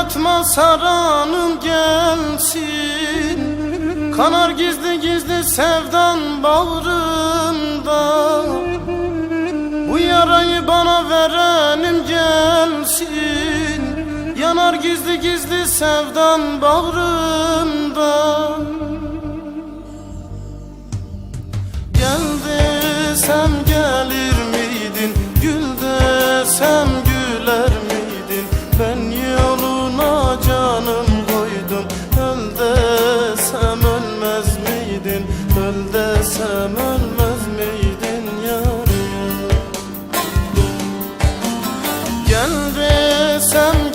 etme saranım gelsin. Kanar gizli gizli sevdan bağrımda Bu yarayı bana verenim gelsin. Yanar gizli gizli sevdan bağrımda Öl desem ölmez miydin yar yar Gel desem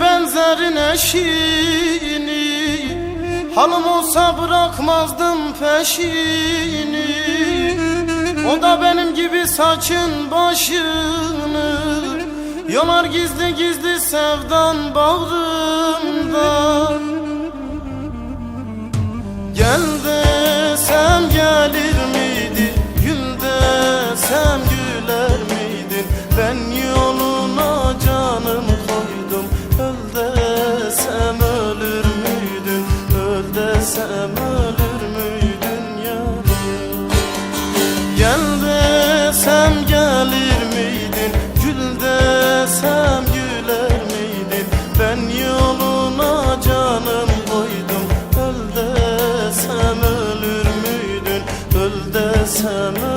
benzerin eşini. Halım olsa bırakmazdım peşini. O da benim gibi saçın başını. Yolar gizli gizli sevdan bağrımda Öl desem ölür müydün yar yar Gel desem gelir miydin? Gül desem güler miydin? Ben yoluna canım koydum. Öl desem ölür müydün? Öl desem ölür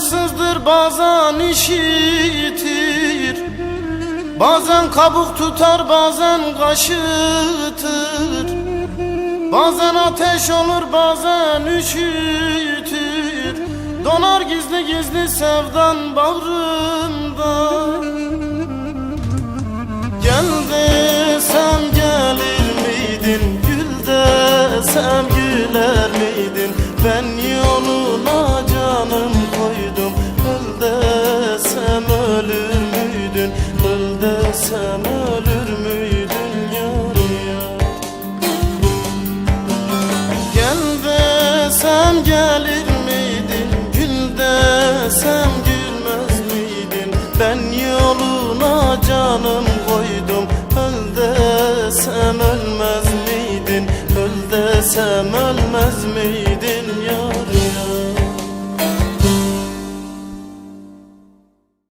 Bazen duyarsızdır bazen işitir. Bazen kabuk tutar bazen kaşıtır. Bazen ateş olur bazen üşütür. Donar gizli gizli sevdan bağrımda. Gel desem gelir miydin? Gül desem güler miydin? Ben Desem ölür müydün yar Gel desem gelir miydin? Gül desem gülmez miydin? Ben yoluna canım koydum. Öl desem ölmez miydin? Öl desem ölmez miydin